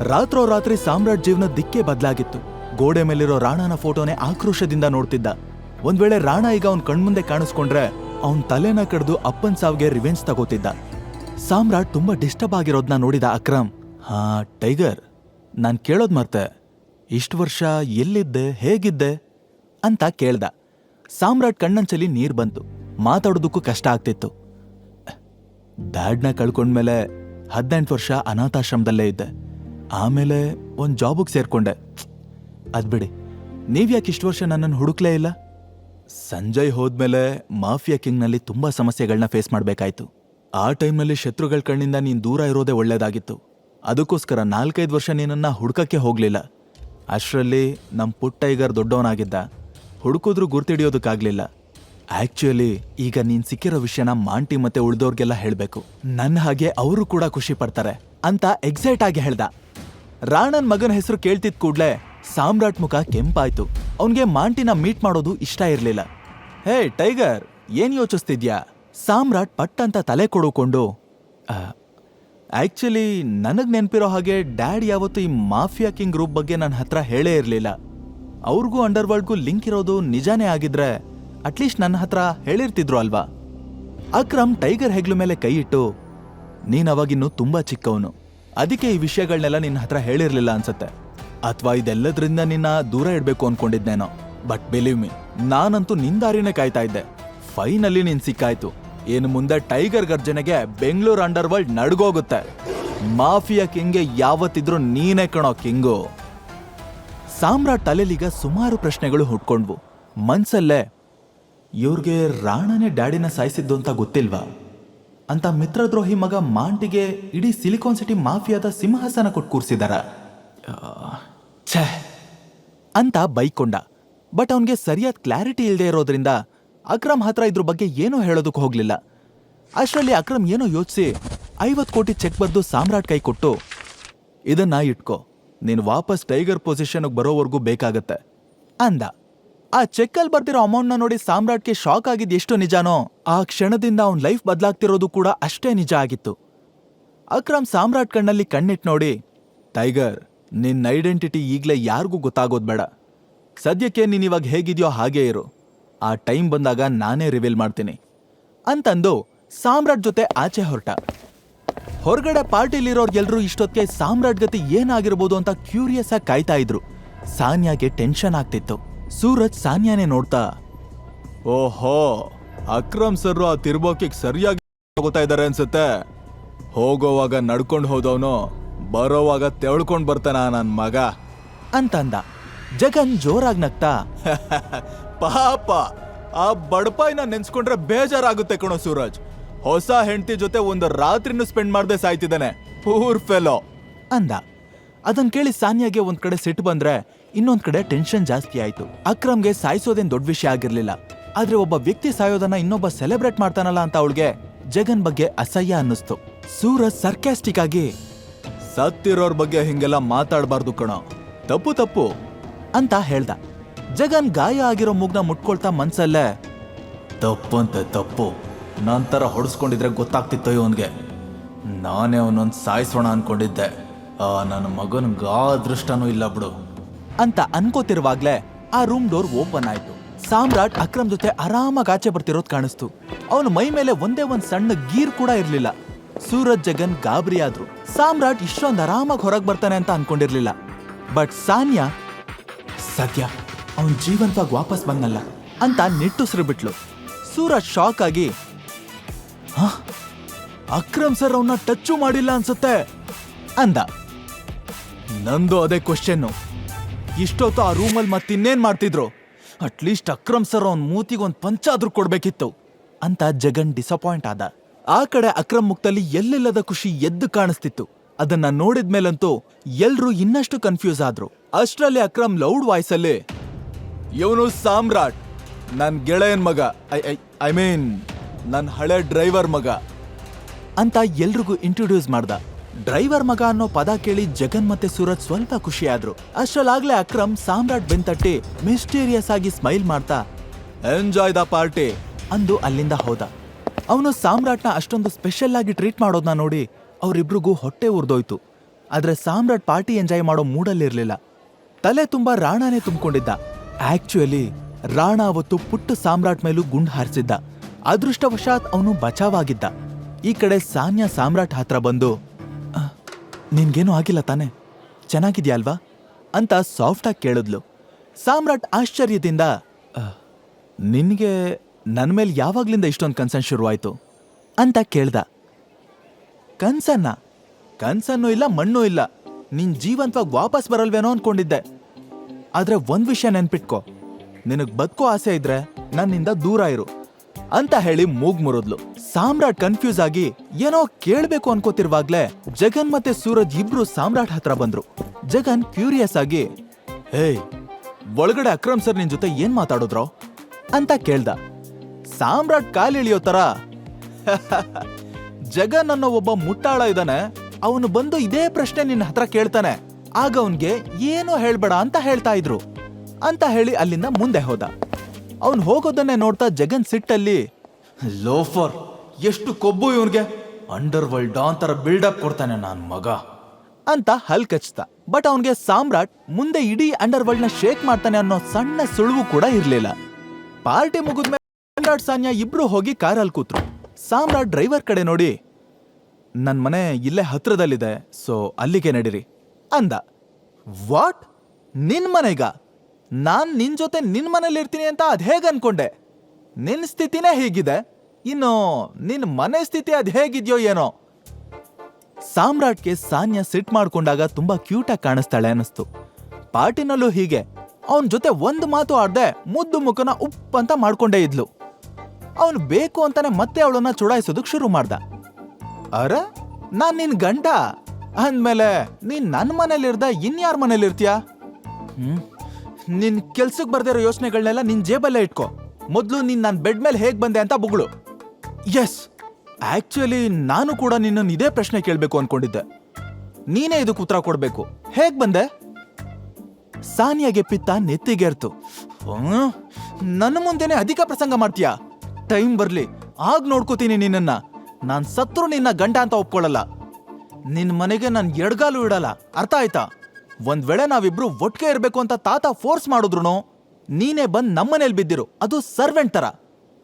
ರಾತ್ರೋರಾತ್ರಿ ಸಾಮ್ರಾಟ್ ಜೀವನ ದಿಕ್ಕೇ ಬದಲಾಗಿತ್ತು. ಗೋಡೆ ಮೇಲಿರೋ ರಾಣಾನ ಫೋಟೋನೇ ಆಕ್ರೋಶದಿಂದ ನೋಡ್ತಿದ್ದ. ಒಂದ್ ವೇಳೆ ರಾಣ ಈಗ ಅವನ್ ಕಣ್ಮುಂದೆ ಕಾಣಿಸ್ಕೊಂಡ್ರೆ ಅವನ್ ತಲೆನ ಕಡ್ದು ಅಪ್ಪನ್ ಸಾವ್ಗೆ ರಿವೆಂಜ್ ತಗೋತಿದ್ದ. ಸಾಮ್ರಾಟ್ ತುಂಬಾ ಡಿಸ್ಟರ್ಬ್ ಆಗಿರೋದ್ನ ನೋಡಿದ ಅಕ್ರಮ್. ಹಾ, ಟೈಗರ್, ನಾನ್ ಕೇಳೋದ್ ಮರ್ತೆ. ಇಷ್ಟು ವರ್ಷ ಎಲ್ಲಿದ್ದೆ, ಹೇಗಿದ್ದೆ ಅಂತ ಕೇಳ್ದ. ಸಾಮ್ರಾಟ್ ಕಣ್ಣಂಚಲಿ ನೀರ್ ಬಂತು. ಮಾತಾಡೋದಕ್ಕೂ ಕಷ್ಟ ಆಗ್ತಿತ್ತು. ಡ್ಯಾಡ್ನ ಕಳ್ಕೊಂಡ್ಮೇಲೆ ಹದಿನೆಂಟು ವರ್ಷ ಅನಾಥಾಶ್ರಮದಲ್ಲೇ ಇದ್ದೆ. ಆಮೇಲೆ ಒಂದು ಜಾಬಿಗೆ ಸೇರ್ಕೊಂಡೆ. ಅದ್ಬಿಡಿ ನೀವ್ಯಾಕೆ ಇಷ್ಟು ವರ್ಷ ನನ್ನನ್ನು ಹುಡುಕ್ಲೇ ಇಲ್ಲ? ಸಂಜಯ್ ಹೋದ್ಮೇಲೆ ಮಾಫಿಯಾ ಕಿಂಗ್ನಲ್ಲಿ ತುಂಬಾ ಸಮಸ್ಯೆಗಳನ್ನ ಫೇಸ್ ಮಾಡಬೇಕಾಯ್ತು. ಆ ಟೈಮ್ನಲ್ಲಿ ಶತ್ರುಗಳ ಕಣ್ಣಿಂದ ನೀನು ದೂರ ಇರೋದೇ ಒಳ್ಳೇದಾಗಿತ್ತು. ಅದಕ್ಕೋಸ್ಕರ ನಾಲ್ಕೈದು ವರ್ಷ ನೀನನ್ನ ಹುಡುಕಕ್ಕೆ ಹೋಗಲಿಲ್ಲ. ಅಷ್ಟರಲ್ಲಿ ನಮ್ಮ ಪುಟ್ಟ ಟೈಗರ್ ದೊಡ್ಡವನಾಗಿದ್ದ. ಹುಡುಕಿದ್ರೂ ಗುರ್ತಿಡಿಯೋದಕ್ಕಾಗ್ಲಿಲ್ಲ. ಆ್ಯಕ್ಚುಲಿ ಈಗ ನೀನು ಸಿಕ್ಕಿರೋ ವಿಷಯನ ಮಾಂಟಿ ಮತ್ತೆ ಉಳ್ದೋರ್ಗೆಲ್ಲ ಹೇಳಬೇಕು. ನನ್ನ ಹಾಗೆ ಅವರು ಕೂಡ ಖುಷಿ ಪಡ್ತಾರೆ ಅಂತ ಎಕ್ಸೈಟ್ ಆಗಿ ಹೇಳ್ದ. ರಾಣನ್ ಮಗನ ಹೆಸರು ಕೇಳ್ತಿದ್ ಕೂಡ್ಲೆ ಸಾಮ್ರಾಟ್ ಮುಖ ಕೆಂಪಾಯ್ತು. ಅವನ್ಗೆ ಮಾಂಟಿನ ಮೀಟ್ ಮಾಡೋದು ಇಷ್ಟ ಇರಲಿಲ್ಲ. ಹೇ, ಟೈಗರ್, ಏನ್ ಯೋಚಿಸ್ತಿದ್ಯಾ? ಸಾಮ್ರಾಟ್ ಪಟ್ ಅಂತ ತಲೆ ಕೊಡುಕೊಂಡು ಆಕ್ಚುಲಿ ನನಗ್ ನೆನಪಿರೋ ಹಾಗೆ ಡ್ಯಾಡ್ ಯಾವತ್ತೂ ಈ ಮಾಫಿಯಾ ಕಿಂಗ್ ಗ್ರೂಪ್ ಬಗ್ಗೆ ನನ್ನ ಹತ್ರ ಹೇಳೇ ಇರಲಿಲ್ಲ. ಅವ್ರಿಗೂ ಅಂಡರ್ವರ್ಲ್ಡ್ಗೂ ಲಿಂಕ್ ಇರೋದು ನಿಜಾನೇ ಆಗಿದ್ರೆ ಅಟ್ಲೀಸ್ಟ್ ನನ್ನ ಹತ್ರ ಹೇಳಿರ್ತಿದ್ರು ಅಲ್ವಾ? ಅಕ್ರಮ್ ಟೈಗರ್ ಹೆಗ್ಲು ಮೇಲೆ ಕೈ ಇಟ್ಟು, ನೀನು ಅವಾಗಿನ್ನೂ ತುಂಬಾ ಚಿಕ್ಕವನು. ಅದಕ್ಕೆ ಈ ವಿಷಯಗಳನ್ನೆಲ್ಲ ನಿನ್ನ ಹತ್ರ ಹೇಳಿರ್ಲಿಲ್ಲ ಅನ್ಸುತ್ತೆ. ಅಥವಾ ಇದೆಲ್ಲದ್ರಿಂದ ನಿನ್ನ ದೂರ ಇಡಬೇಕು ಅನ್ಕೊಂಡಿದ್ನೇನೋ. ಬಟ್ ಬಿಲೀವ್ ಮಿ ನಾನಂತೂ ನಿನ್ ದಾರಿನೇ ಕಾಯ್ತಾ ಇದ್ದೆ. ಫೈನಲಿ ನೀನ್ ಸಿಕ್ಕಾಯ್ತು. ಏನು ಮುಂದೆ ಟೈಗರ್ ಗರ್ಜನೆಗೆ ಬೆಂಗಳೂರು ಅಂಡರ್ ವರ್ಲ್ಡ್ ನಡ್ಗೋಗುತ್ತೆ. ಮಾಫಿಯಾ ಕಿಂಗ್ಗೆ ಯಾವತ್ತಿದ್ರೂ ನೀನೇ ಕಣೋ ಕಿಂಗು. ಸಾಮ್ರಾಟ್ ತಲೆಲಿಗ ಸುಮಾರು ಪ್ರಶ್ನೆಗಳು ಹುಟ್ಕೊಂಡ್ವು. ಮನ್ಸಲ್ಲೇ, ಇವ್ರಿಗೆ ರಾಣನೇ ಡ್ಯಾಡಿನ ಸಾಯಿಸಿದ್ದು ಅಂತ ಗೊತ್ತಿಲ್ವಾ? ಅಂತ ಮಿತ್ರದ್ರೋಹಿ ಮಗ ಮಾಂಟಿಗೆ ಇಡೀ ಸಿಲಿಕಾನ್ ಸಿಟಿ ಮಾಫಿಯಾದ ಸಿಂಹಾಸನ ಕೊಟ್ಟು ಕೂರಿಸಿದಾರ. ಅಂತ ಬೈಕೊಂಡ. ಬಟ್ ಅವನಿಗೆ ಸರಿಯಾದ ಕ್ಲಾರಿಟಿ ಇಲ್ಲದೆ ಇರೋದ್ರಿಂದ ಅಕ್ರಮ್ ಹತ್ರ ಇದ್ರ ಬಗ್ಗೆ ಏನೂ ಹೇಳೋದಕ್ಕೆ ಹೋಗ್ಲಿಲ್ಲ. ಅಷ್ಟರಲ್ಲಿ ಅಕ್ರಮ್ ಏನೋ ಯೋಚಿಸಿ ಐವತ್ತು ಕೋಟಿ ಚೆಕ್ ಬರೆದು ಸಾಮ್ರಾಟ್ ಕೈ ಕೊಟ್ಟು ಇದನ್ನ ಇಟ್ಕೋ. ನೀನು ವಾಪಸ್ ಟೈಗರ್ ಪೊಸಿಷನ್ಗೆ ಬರೋವರೆಗೂ ಬೇಕಾಗತ್ತೆ. ಅಂದ. ಆ ಚೆಕ್ಕಲ್ಲಿ ಬರ್ತಿರೋ ಅಮೌಂಟ್ನ ನೋಡಿ ಸಾಮ್ರಾಟ್ಗೆ ಶಾಕ್ ಆಗಿದ್ದು ಎಷ್ಟು ನಿಜಾನೋ? ಆ ಕ್ಷಣದಿಂದ ಅವನ್ ಲೈಫ್ ಬದಲಾಗ್ತಿರೋದು ಕೂಡ ಅಷ್ಟೇ ನಿಜ ಆಗಿತ್ತು. ಅಕ್ರಮ್ ಸಾಮ್ರಾಟ್ ಕಣ್ಣಲ್ಲಿ ಕಣ್ಣಿಟ್ ನೋಡಿ, ಟೈಗರ್ ನಿನ್ನ ಐಡೆಂಟಿಟಿ ಈಗ್ಲೇ ಯಾರಿಗೂ ಗೊತ್ತಾಗೋದು ಬೇಡ. ಸದ್ಯಕ್ಕೆ ನೀನು ಇವಾಗ ಹೇಗಿದ್ಯೋ ಹಾಗೇ ಇರು. ಆ ಟೈಮ್ ಬಂದಾಗ ನಾನೇ ರಿವೀಲ್ ಮಾಡ್ತೀನಿ. ಅಂತಂದು ಸಾಮ್ರಾಟ್ ಜೊತೆ ಆಚೆ ಹೊರಟ. ಹೊರಗಡೆ ಪಾರ್ಟಿಲಿರೋರ್ಗೆಲ್ಲರೂ ಇಷ್ಟೊತ್ತಿಗೆ ಸಾಮ್ರಾಟ್ ಗತಿ ಏನಾಗಿರ್ಬೋದು ಅಂತ ಕ್ಯೂರಿಯಸ್ ಆಗಿ ಕಾಯ್ತಾ ಇದ್ರು. ಸಾನ್ಯಾಗೆ ಟೆನ್ಷನ್ ಆಗ್ತಿತ್ತು. ಸೂರಜ್ ಸಾನ್ಯಾನೇ ನೋಡ್ತಾ ಓಹೋ ಅಕ್ರಮ್ ಸರ್ ಆ ತಿರ್ಬೋಕಿ ಸರಿಯಾಗಿ ತಗೋತಾ ಇದ್ದಾರೆ ಅನ್ಸುತ್ತೆ. ಹೋಗೋವಾಗ ನಡ್ಕೊಂಡು ಹೋದವನು ಬರೋವಾಗ ತೆವಳ್ಕೊಂಡು ಬರ್ತಾನ ನನ್ ಮಗ. ಅಂತಂದ. ಜಗನ್ ಜೋರಾಗಿ ನಗ್ತಾ. ಪಾಪ ಆ ಬಡಪಾಯಿನ ನೆನ್ಸ್ಕೊಂಡ್ರೆ ಬೇಜಾರಾಗುತ್ತೆ ಕಣೋ ಸೂರಜ್. ಹೊಸ ಹೆಂಡತಿ ಜೊತೆ ಒಂದು ರಾತ್ರಿನೂ ಸ್ಪೆಂಡ್ ಮಾಡದೆ ಸಾಯ್ತಿದ್ದಾನೆ. Poor fellow. ಅಂದ. ಅದನ್ ಕೇಳಿ ಸಾನ್ಯಾಗೆ ಒಂದ್ ಕಡೆ ಸಿಟ್ಟು ಬಂದ್ರೆ ಇನ್ನೊಂದ್ ಕಡೆ ಟೆನ್ಷನ್ ಜಾಸ್ತಿ ಆಯ್ತು. ಅಕ್ರಮ್ಗೆ ಸಾಯಿಸೋದೇನ್ ದೊಡ್ಡ ವಿಷಯ ಆಗಿರ್ಲಿಲ್ಲ. ಆದ್ರೆ ಒಬ್ಬ ವ್ಯಕ್ತಿ ಸಾಯೋದನ್ನ ಇನ್ನೊಬ್ಬ ಸೆಲೆಬ್ರೇಟ್ ಮಾಡ್ತಾನಲ್ಲ ಅಂತ ಅವಳಿಗೆ ಜಗನ್ ಬಗ್ಗೆ ಅಸಹ್ಯ ಅನ್ನಿಸ್ತು. ಸೂರಜ್ ಸರ್ಕ್ಯಾಸ್ಟಿಕ್ ಆಗಿ, ಸತ್ತಿರೋರ್ ಬಗ್ಗೆ ಹಿಂಗೆಲ್ಲ ಮಾತಾಡಬಾರ್ದು ಕಣೋ. ತಪ್ಪು ತಪ್ಪು. ಅಂತ ಹೇಳ್ದ. ಜಗನ್ ಗಾಯ ಆಗಿರೋ ಮುಗ್ನ ಮುಟ್ಕೊಳ್ತಾ ಮನ್ಸಲ್ಲೇ ತಪ್ಪಂತೆ ತಪ್ಪು. ನಂತರ ಹೊಡೆಸ್ಕೊಂಡಿದ್ರೆ ಗೊತ್ತಾಗ್ತಿತ್ತು ಇವನ್ಗೆ. ನಾನೇ ಅವನೊಂದು ಸಾಯಿಸೋಣ ಅನ್ಕೊಂಡಿದ್ದೆ. ಆ, ನನ್ನ ಮಗನ್ಗಾದೃಷ್ಟನೂ ಇಲ್ಲ ಬಿಡು. ಅಂತ ಅನ್ಕೋತಿರುವಾಗ್ಲೇ ಆ ರೂಮ್ ಡೋರ್ ಓಪನ್ ಆಯ್ತು. ಸಾಮ್ರಾಟ್ ಅಕ್ರಮ್ ಜೊತೆ ಆರಾಮಾಗಿ ಆಚೆ ಬರ್ತಿರೋದು ಕಾಣಿಸ್ತು. ಅವನ ಮೈ ಮೇಲೆ ಒಂದೇ ಒಂದ್ ಸಣ್ಣ ಗೀರ್ ಕೂಡ ಇರ್ಲಿಲ್ಲ. ಸೂರಜ್, ಜಗನ್, ಗಾಬರಿ ಆದ್ರು ಸಾಮ್ರಾಟ್ ಇಷ್ಟೊಂದು ಆರಾಮಾಗಿ ಹೊರಗೆ ಬರ್ತಾನೆ ಅಂತ ಅನ್ಕೊಂಡಿರ್ಲಿಲ್ಲ. ಬಟ್ ಸಾನ್ಯಾ, ಸದ್ಯ ಅವನ್ ಜೀವಂತವಾಗಿ ವಾಪಸ್ ಬಂದಲ್ಲ ಅಂತ ನಿಟ್ಟುಸಿರು ಬಿಟ್ಲು. ಸೂರಜ್ ಶಾಕ್ ಆಗಿ, "ಹ? ಅಕ್ರಮ್ ಸರ್ ಅವನ್ನ ಟಚ್ಚು ಮಾಡಿಲ್ಲ ಅನ್ಸುತ್ತೆ? ಅಂದ. ನಂದು ಅದೇ ಕ್ವಶನ್ನು ಇಷ್ಟೊತ್ತು ಆ ರೂಮಲ್ಲಿ ಮತ್ತಿನ್ನೇನು ಮಾಡ್ತಿದ್ರು? ಅಟ್ಲೀಸ್ಟ್ ಅಕ್ರಮ್ ಸರ್ ಅವ್ನ ಮೂತಿಗೆ ಒಂದ್ ಪಂಚಾದ್ರೂ ಕೊಡ್ಬೇಕಿತ್ತು. ಅಂತ ಜಗನ್ ಡಿಸಪಾಯಿಂಟ್ ಆದ. ಆ ಕಡೆ ಅಕ್ರಮ್ ಮುಕ್ತಲ್ಲಿ ಎಲ್ಲೆಲ್ಲದ ಖುಷಿ ಎದ್ದು ಕಾಣಿಸ್ತಿತ್ತು. ಅದನ್ನ ನೋಡಿದ್ಮೇಲಂತೂ ಎಲ್ರೂ ಇನ್ನಷ್ಟು ಕನ್ಫ್ಯೂಸ್ ಆದ್ರು. ಅಷ್ಟರಲ್ಲಿ ಅಕ್ರಮ್ ಲೌಡ್ ವಾಯ್ಸಲ್ಲಿ ಇವನು ಸಾಮ್ರಾಟ್. ನನ್ನ ಗೆಳೆಯನ್ ಮಗ. ಐ ಐ ಐ ಮೀನ್ ನನ್ನ ಹಳೆ ಡ್ರೈವರ್ ಮಗ. ಅಂತ ಎಲ್ರಿಗೂ ಇಂಟ್ರೊಡ್ಯೂಸ್ ಮಾಡ್ದ. ಡ್ರೈವರ್ ಮಗ ಅನ್ನೋ ಪದ ಕೇಳಿ ಜಗನ್ ಮತ್ತೆ ಸೂರಜ್ ಸ್ವಲ್ಪ ಖುಷಿಯಾದ್ರು. ಅಷ್ಟರಲ್ಲಾಗ್ಲೇ ಅಕ್ರಮ್ ಸಾಮ್ರಾಟ್ ಬೆಂತಟ್ಟಿ ಮಿಸ್ಟೀರಿಯಸ್ ಆಗಿ ಸ್ಮೈಲ್ ಮಾಡ್ತಾ ಎಂಜಾಯ್ ದ ಪಾರ್ಟಿ ಅಂದು ಅಲ್ಲಿಂದ ಹೋದ. ಅವನು ಸಾಮ್ರಾಟ್ನ ಅಷ್ಟೊಂದು ಸ್ಪೆಷಲ್ ಆಗಿ ಟ್ರೀಟ್ ಮಾಡೋದನ್ನ ನೋಡಿ ಅವರಿಬ್ರಿಗೂ ಹೊಟ್ಟೆ ಉರ್ದೋಯ್ತು. ಆದ್ರೆ ಸಾಮ್ರಾಟ್ ಪಾರ್ಟಿ ಎಂಜಾಯ್ ಮಾಡೋ ಮೂಡಲ್ಲಿರ್ಲಿಲ್ಲ. ತಲೆ ತುಂಬಾ ರಾಣಾನೇ ತುಂಬಿಕೊಂಡಿದ್ದ. ಆಕ್ಚುಯಲಿ ರಾಣ ಅವತ್ತು ಪುಟ್ಟ ಸಾಮ್ರಾಟ್ ಮೇಲೂ ಗುಂಡು ಹಾರಿಸಿದ್ದ. ಅದೃಷ್ಟವಶಾತ್ ಅವನು ಬಚಾವಾಗಿದ್ದ ಈ ಕಡೆ ಸಾನ್ಯಾ ಸಾಮ್ರಾಟ್ ಹತ್ರ ಬಂದು "ಆ, ನಿನ್ಗೇನು ಆಗಿಲ್ಲ ತಾನೆ. ಚೆನ್ನಾಗಿದ್ಯಾ ಅಲ್ವಾ ಅಂತ ಸಾಫ್ಟಾಗಿ ಕೇಳಿದ್ಲು. ಸಾಮ್ರಾಟ್ ಆಶ್ಚರ್ಯದಿಂದ ನಿನಗೆ ನನ್ನ ಮೇಲೆ ಯಾವಾಗ್ಲಿಂದ ಇಷ್ಟೊಂದು ಕನ್ಸರ್ನ್ ಶುರುವಾಯ್ತು? ಅಂತ ಕೇಳ್ದ. ಕನ್ಸನ್ನ? ಕನ್ಸನ್ನೂ ಇಲ್ಲ, ಮಣ್ಣೂ ಇಲ್ಲ. ನಿನ್ ಜೀವಂತವಾಗಿ ವಾಪಸ್ ಬರಲ್ವೇನೋ ಅನ್ಕೊಂಡಿದ್ದೆ. ಆದ್ರೆ ಒಂದ್ ವಿಷಯ ನೆನ್ಪಿಟ್ಕೋ. ನಿನಗ್ ಬದುಕೋ ಆಸೆ ಇದ್ರೆ ನನ್ನಿಂದ ದೂರ ಇರು. ಅಂತ ಹೇಳಿ ಮೂಗ್ ಮುರಿದ್ಲು. ಸಾಮ್ರಾಟ್ ಕನ್ಫ್ಯೂಸ್ ಆಗಿ ಏನೋ ಕೇಳ್ಬೇಕು ಅನ್ಕೋತಿರುವಾಗ್ಲೇ ಜಗನ್ ಮತ್ತೆ ಸೂರಜ್ ಇಬ್ರು ಸಾಮ್ರಾಟ್ ಹತ್ರ ಬಂದ್ರು. ಜಗನ್ ಕ್ಯೂರಿಯಸ್ ಆಗಿ ಹೇ ಒಳಗಡೆ ಅಕ್ರಮ್ ಸರ್ ನಿನ್ ಜೊತೆ ಏನ್ ಮಾತಾಡಿದ್ರು? ಅಂತ ಕೇಳ್ದ. ಸಾಮ್ರಾಟ್ ಕಾಲಿಳಿಯೋ ತರ, ಜಗನ್ ಅನ್ನೋ ಒಬ್ಬ ಮುಟ್ಟಾಳ ಇದ್ದಾನೆ ಅವನು ಬಂದು ಇದೇ ಪ್ರಶ್ನೆ ನಿನ್ನ ಹತ್ರ ಕೇಳ್ತಾನೆ. ಆಗ ಅವನ್ಗೆ ಏನು ಹೇಳ್ಬೇಡ ಅಂತ ಹೇಳ್ತಾ ಇದ್ರು. ಅಂತ ಹೇಳಿ ಅಲ್ಲಿಂದ ಮುಂದೆ ಹೋದ. ಅವನ್ ಹೋಗೋದನ್ನೇ ನೋಡ್ತಾ ಜಗನ್ ಸಿಟ್ಟಲ್ಲಿ, ಲೋಫರ್, ಎಷ್ಟು ಕೊಬ್ಬು ಇವನ್ಗೆ. ಅಂಡರ್ ವರ್ಲ್ಡ್ ಡಾನ್ ಬಿಲ್ಡಪ್ ಕೊಡ್ತಾನೆ ನಾನ್ ಮಗ. ಅಂತ ಹಲ್ ಕಚ್ತ. ಬಟ್ ಅವನ್ಗೆ ಸಾಮ್ರಾಟ್ ಮುಂದೆ ಇಡೀ ಅಂಡರ್ ವರ್ಲ್ಡ್ನ ಶೇಕ್ ಮಾಡ್ತಾನೆ ಅನ್ನೋ ಸಣ್ಣ ಸುಳುವು ಕೂಡ ಇರ್ಲಿಲ್ಲ. ಪಾರ್ಟಿ ಮುಗಿದ್ಮೇಲೆ ಸಾಮ್ರಾಟ್, ಸಾನ್ಯಾ ಇಬ್ರು ಹೋಗಿ ಕಾರಲ್ಲಿ ಕೂತ್ರು. ಸಾಮ್ರಾಟ್ ಡ್ರೈವರ್ ಕಡೆ ನೋಡಿ, ನನ್ ಮನೆ ಇಲ್ಲೇ ಹತ್ರದಲ್ಲಿದೆ ಸೊ ಅಲ್ಲಿಗೆ ನಡೀರಿ. ಅಂದ. ವಾಟ್ ನಿನ್ ಮನೆಗ? ನಾನ್ ನಿನ್ ಜೊತೆ ನಿನ್ನ ಮನೇಲಿ ಇರ್ತೀನಿ ಅಂತ ಅದು ಹೇಗೆ ಅನ್ಕೊಂಡೆ? ನಿನ್ನ ಸ್ಥಿತಿನೇ ಹೀಗಿದೆ. ಇನ್ನು ನಿನ್ನ ಮನೆ ಸ್ಥಿತಿ ಅದು ಹೇಗಿದ್ಯೋ ಏನೋ? ಸಾಮ್ರಾಟ್ಗೆ ಸಾನ್ಯ ಸಿಟ್ ಮಾಡ್ಕೊಂಡಾಗ ತುಂಬಾ ಕ್ಯೂಟಾಗಿ ಕಾಣಿಸ್ತಾಳೆ ಅನ್ನಿಸ್ತು. ಪಾರ್ಟಿನಲ್ಲೂ ಹೀಗೆ. ಅವನ್ ಜೊತೆ ಒಂದು ಮಾತು ಆಡ್ದೆ ಮುದ್ದು ಮುಖನ ಉಪ್ ಅಂತ ಮಾಡ್ಕೊಂಡೇ ಇದ್ಲು. ಅವನು ಬೇಕು ಅಂತಾನೆ ಮತ್ತೆ ಅವಳನ್ನ ಚುಡಾಯಿಸೋದಕ್ ಶುರು ಮಾಡ್ದ. ಅರ? ನಾನ್ ನಿನ್ ಗಂಡ? ಅಂದ್ಮೇಲೆ ನೀನ್ ನನ್ ಮನೇಲಿರ್ದ ಇನ್ಯಾರ ಮನೇಲಿರ್ತೀಯ ಹ್ಮ್? ನಿನ್ ಕೆಲ್ಸಕ್ ಬರ್ದಿರೋ ಯೋಚನೆಗಳನ್ನೆಲ್ಲ ನಿನ್ ಜೇಬಲ್ಲೇ ಇಟ್ಕೋ. ಮೊದ್ಲು ನೀನ್ ನನ್ ಬೆಡ್ ಮೇಲೆ ಹೇಗ್ ಬಂದೆ ಅಂತ ಬುಗಳು. ಎಸ್ ಆಕ್ಚುಲಿ ನಾನು ಕೂಡ ನಿನ್ನನ್ನು ಇದೇ ಪ್ರಶ್ನೆ ಕೇಳಬೇಕು ಅನ್ಕೊಂಡಿದ್ದೆ. ನೀನೇ ಇದಕ್ಕೆ ಉತ್ತರ ಕೊಡ್ಬೇಕು. ಹೇಗ್ ಬಂದೆ? ಸಾನಿಯಾಗೆ ಪಿತ್ತ ನೆತ್ತಿಗೆರ್ತು? ನನ್ನ ಮುಂದೆನೆ ಅಧಿಕ ಪ್ರಸಂಗ ಮಾಡ್ತೀಯಾ? ಟೈಮ್ ಬರ್ಲಿ, ಆಗ ನೋಡ್ಕೋತೀನಿ ನಿನ್ನನ್ನ. ನಾನ್ ಸತ್ರು ನಿನ್ನ ಗಂಡ ಅಂತ ಒಪ್ಕೊಳ್ಳಲ್ಲ ನಿನ್ ಮನೆಗೆ ನಾನು ಎಡ್ಗಾಲು ಇಡಲ್ಲ. ಅರ್ಥ ಆಯ್ತಾ? ಒಂದ್ ವೇಳೆ ನಾವಿಬ್ರು ಒಟ್ಟಿಗೆ ಇರ್ಬೇಕು ಅಂತ ತಾತ ಫೋರ್ಸ್ ಮಾಡಿದ್ರು ನೀನೇ ಬಂದ್ ನಮ್ಮನೇಲಿ ಬಿದ್ದಿರು. ಅದು ಸರ್ವೆಂಟ್ ತರ.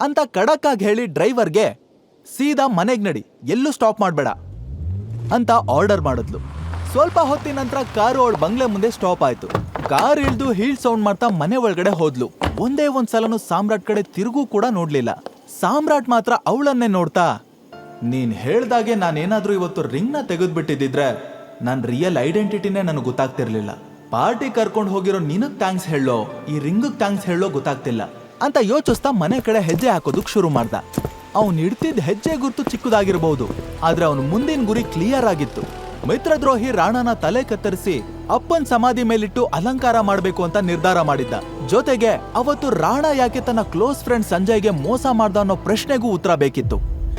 ಅಂತ ಖಡಕ್ ಆಗಿ ಹೇಳಿ ಡ್ರೈವರ್ಗೆ ಸೀದಾ ಮನೆಗ್ ನಡಿ. ಎಲ್ಲೂ ಸ್ಟಾಪ್ ಮಾಡಬೇಡ ಅಂತ ಆರ್ಡರ್ ಮಾಡಿದ್ಲು. ಸ್ವಲ್ಪ ಹೊತ್ತಿನ ನಂತರ ಕಾರು ಅವಳ ಬಂಗ್ಲೆ ಮುಂದೆ ಸ್ಟಾಪ್ ಆಯ್ತು. ಕಾರ್ ಇಳಿದು ಹೀಲ್ ಸೌಂಡ್ ಮಾಡ್ತಾ ಮನೆ ಒಳಗಡೆ ಹೋದ್ಲು. ಒಂದೇ ಒಂದ್ ಸಲನು ಸಾಮ್ರಾಟ್ ಕಡೆ ತಿರುಗೂ ಕೂಡ ನೋಡ್ಲಿಲ್ಲ. ಸಾಮ್ರಾಟ್ ಮಾತ್ರ ಅವಳನ್ನೇ ನೋಡ್ತಾ, ನೀನ್ ಹೇಳ್ದಾಗೆ ನಾನೇನಾದ್ರೂ ಇವತ್ತು ರಿಂಗ್ನ ತೆಗೆದ್ಬಿಟ್ಟಿದ್ರೆ ನನ್ ರಿಯಲ್ ಐಡೆಂಟಿಟಿನೇ ನನಗೆ ಗೊತ್ತಾಗ್ತಿರ್ಲಿಲ್ಲ. ಪಾರ್ಟಿ ಕರ್ಕೊಂಡು ಹೋಗಿರೋ ನಿನಗ್ ಥ್ಯಾಂಕ್ಸ್ ಹೇಳೋ, ಈ ರಿಂಗ್ ಥ್ಯಾಂಕ್ಸ್ ಹೇಳೋ ಗೊತ್ತಾಗ್ತಿಲ್ಲ. ಅಂತ ಯೋಚಿಸ್ತಾ ಮನೆ ಕಡೆ ಹೆಜ್ಜೆ ಹಾಕೋದಕ್ಕೆ ಶುರು ಮಾಡ್ದ. ಅವ್ನು ಇಡ್ತಿದ್ದ ಹೆಜ್ಜೆ ಗುರುತು ಚಿಕ್ಕದಾಗಿರ್ಬಹುದು ಆದ್ರೆ ಅವನ ಮುಂದಿನ ಗುರಿ ಕ್ಲಿಯರ್ ಆಗಿತ್ತು. ಮಿತ್ರದ್ರೋಹಿ ರಾಣನ ತಲೆ ಕತ್ತರಿಸಿ ಅಪ್ಪನ್ ಸಮಾಧಿ ಮೇಲಿಟ್ಟು ಅಲಂಕಾರ ಮಾಡಬೇಕು ಅಂತ ನಿರ್ಧಾರ ಮಾಡಿದ್ದ. ಜೊತೆಗೆ ಅವತ್ತು ರಾಣ ಯಾಕೆ ತನ್ನ ಕ್ಲೋಸ್ ಫ್ರೆಂಡ್ ಸಂಜಯ್ಗೆ ಮೋಸ ಮಾಡ್ದ ಅನ್ನೋ ಪ್ರಶ್ನೆಗೂ ಉತ್ತರ ಬೇಕಿತ್ತು.